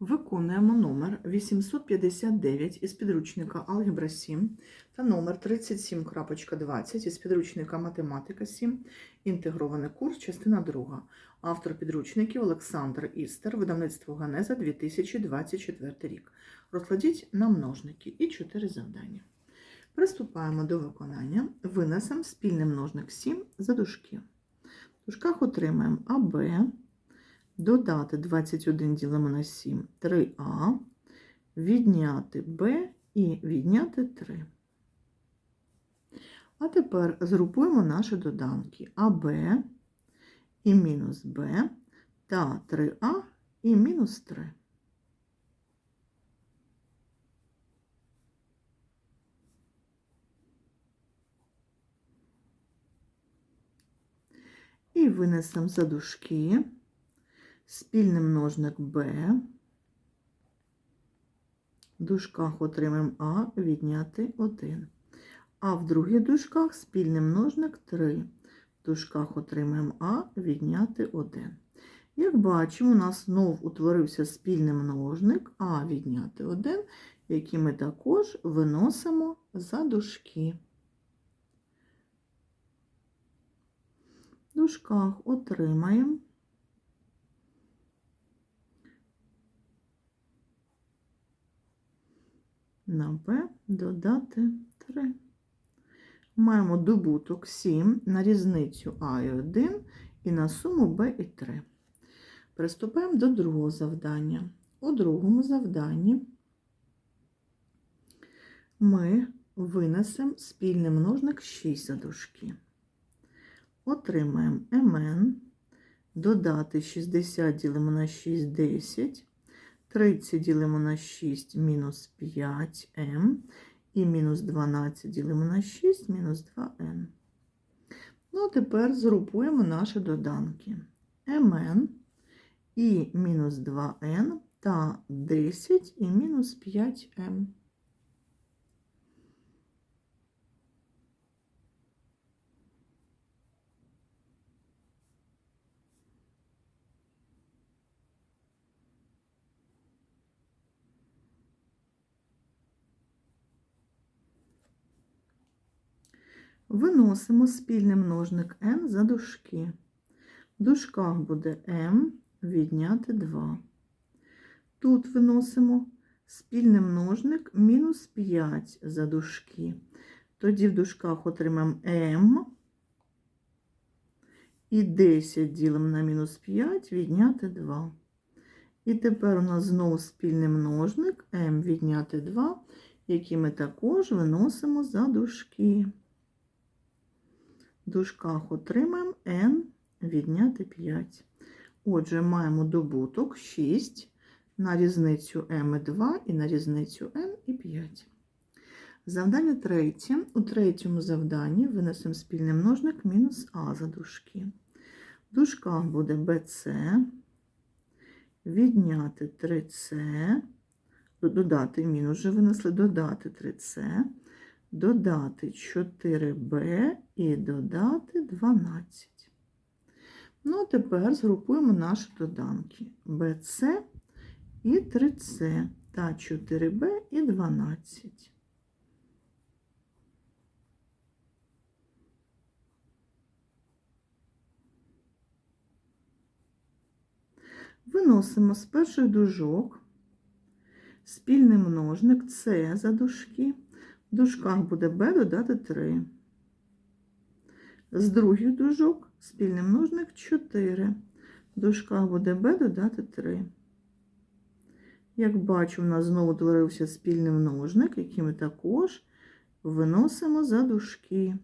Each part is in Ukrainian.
Виконуємо номер 859 із підручника Алгебра 7 та номер 37.20 із підручника Математика 7, інтегрований курс, частина 2. Автор підручників Олександр Істер, видавництво Ганеза 2024 рік. Розкладіть на множники і 4 завдання. Приступаємо до виконання. Винесемо спільний множник 7 за дужки. В дужках отримаємо АБ додати 21 ділимо на 7 3а, відняти b і відняти 3. А тепер згрупуємо наші доданки АБ і мінус b та 3а і мінус 3. І винесемо за дужки спільний множник b. В дужках отримаємо А відняти 1. А в других дужках спільний множник 3. В дужках отримаємо А відняти 1. Як бачимо, у нас знов утворився спільний множник А відняти 1, який ми також виносимо за дужки. В дужках отримаємо на b додати 3. Маємо добуток 7 на різницю А і 1 і на суму b і 3. Приступаємо до другого завдання. У другому завданні ми винесемо спільний множник 6 за дужки. Отримаємо mn, додати 60 ділимо на 6 10. 30 ділимо на 6 мінус 5m і мінус 12 ділимо на 6 мінус 2n. Ну, а тепер згрупуємо наші доданки. mn і мінус 2n та 10 і мінус 5m. Виносимо спільний множник n за дужки. В дужках буде m відняти 2. Тут виносимо спільний множник мінус 5 за дужки. Тоді в дужках отримаємо m і 10 ділимо на мінус 5 відняти 2. І тепер у нас знову спільний множник m відняти 2, який ми також виносимо за дужки. Дужках отримаємо n відняти 5. Отже, маємо добуток 6 на різницю m і 2 і на різницю n і 5. Завдання третє. У третьому завданні винесемо спільний множник мінус а за дужки. В дужках буде bc, відняти 3c, додати мінус вже винесли, додати 3c додати 4b і додати 12. Ну, а тепер згрупуємо наші доданки BC і 3C та 4b і 12. Виносимо з перших дужок спільний множник С за дужки. Дужках буде b додати 3. З других дужок спільний множник 4. В дужках буде b додати 3. Як бачу, у нас знову утворився спільний множник, який ми також виносимо за дужки.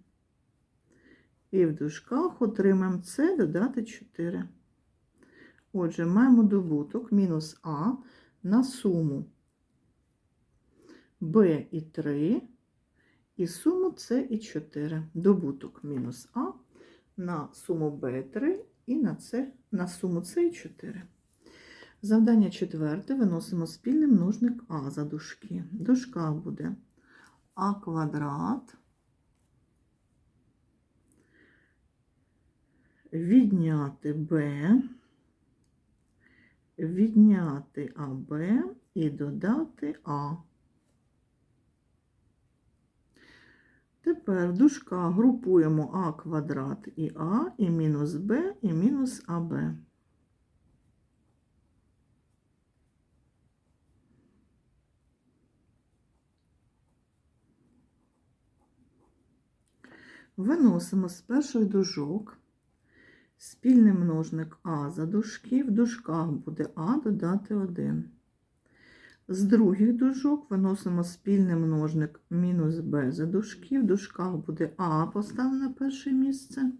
І в дужках отримаємо c додати 4. Отже, маємо добуток мінус а на суму b і 3 і суму С і 4. Добуток мінус А на суму Б3 і на С, на суму С і 4. Завдання четверте виносимо спільний множник А за дужки. В дужках буде А квадрат. Відняти Б відняти АБ і додати А. Тепер в дужках групуємо А квадрат і А, і мінус Б, і мінус АБ. Виносимо з перших дужок спільний множник А за дужки, в дужках буде А додати 1. З других дужок виносимо спільний множник мінус b за дужки, в дужках буде А поставлено на перше місце,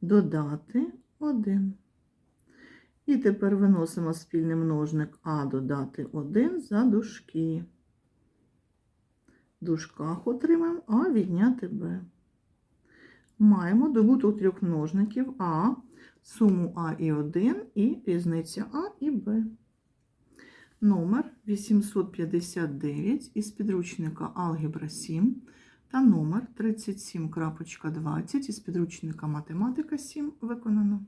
додати 1. І тепер виносимо спільний множник А додати 1 за дужки. В дужках отримаємо А відняти Б. Маємо добуток трьох множників А, суму А і 1 і різниця А і Б. Номер 859 із підручника Алгебра 7 та номер 37.20 із підручника Математика 7 виконано.